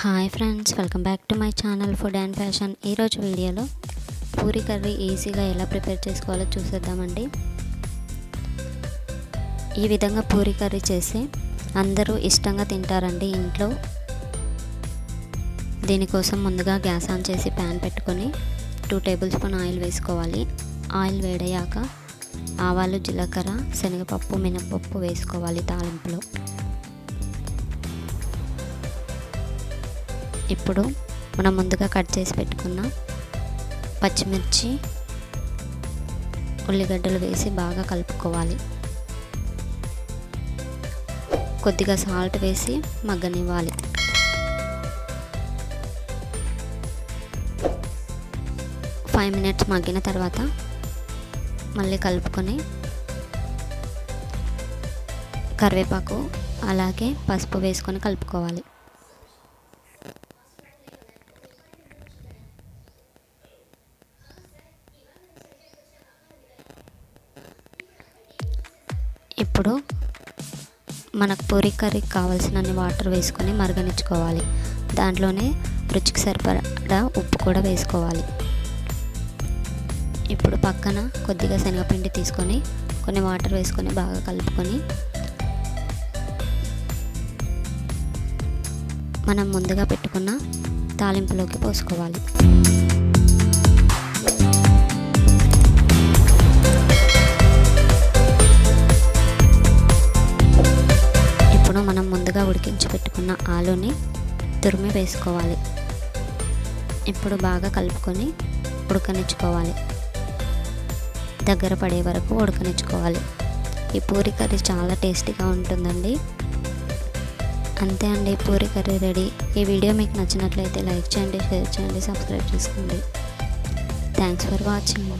Hi friends welcome back to my channel food and fashion. ఈరోజు వీడియోలో puri curry ఈజీగా ఎలా ప్రిపేర్ చేసుకోవాలో చూసేద్దామండి. ఈ విధంగా పూరి కర్రీ చేసి అందరూ ఇష్టంగా తింటారండి ఇంట్లో. దీనికోసం ముందుగా గ్యాస్ ఆన్ చేసి ప్యాన్ పెట్టుకొని టూ టేబుల్ స్పూన్ ఆయిల్ వేసుకోవాలి. ఆయిల్ వేడయ్యాక ఆవాలు జీలకర్ర శనగపప్పు మినపప్పు వేసుకోవాలి తాలింపులో. ఇప్పుడు మనం ముందుగా కట్ చేసి పెట్టుకున్న పచ్చిమిర్చి ఉల్లిగడ్డలు వేసి బాగా కలుపుకోవాలి. కొద్దిగా సాల్ట్ వేసి మగ్గనివ్వాలి. ఫైవ్ మినిట్స్ మగ్గిన తర్వాత మళ్ళీ కలుపుకొని కరివేపాకు అలాగే పసుపు వేసుకొని కలుపుకోవాలి. ఇప్పుడు మనకు పూరి కర్రీకి కావాల్సినన్ని వాటర్ వేసుకొని మరగనిచ్చుకోవాలి. దాంట్లోనే రుచికి సరిపడా ఉప్పు కూడా వేసుకోవాలి. ఇప్పుడు పక్కన కొద్దిగా శనగపిండి తీసుకొని కొన్ని వాటర్ వేసుకొని బాగా కలుపుకొని మనం ముందుగా పెట్టుకున్న తాలింపులోకి పోసుకోవాలి. ఉడికించి పెట్టుకున్న ఆలుని తురిమి వేసుకోవాలి. ఇప్పుడు బాగా కలుపుకొని ఉడకనిచ్చుకోవాలి. దగ్గర పడే వరకు ఉడకనిచ్చుకోవాలి. ఈ పూరి కర్రీ చాలా టేస్టీగా ఉంటుందండి. అంతే అండి పూరి కర్రీ రెడీ. ఈ వీడియో మీకు నచ్చినట్లయితే లైక్ చేయండి షేర్ చేయండి సబ్స్క్రైబ్ చేసుకోండి. Thanks for watching.